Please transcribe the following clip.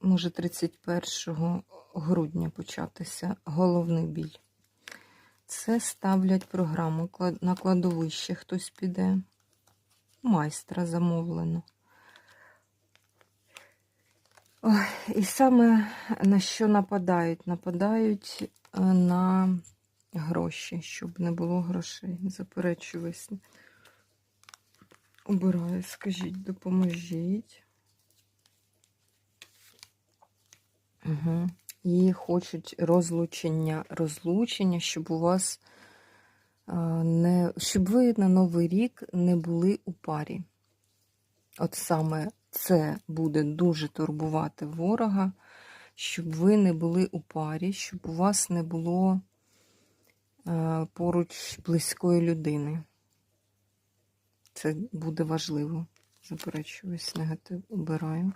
може 31 грудня початися головний біль. Це ставлять програму на кладовище, хтось піде. Майстра замовлено. І саме на що нападають? Нападають е, на гроші, щоб не було грошей. Заперечую весні. Обираю, скажіть, допоможіть. Угу. І хочуть розлучення, розлучення, щоб у вас не, щоб ви на Новий рік не були у парі. От саме це буде дуже турбувати ворога, щоб ви не були у парі, щоб у вас не було поруч близької людини. Це буде важливо. Заперечуюсь, негатив обираю.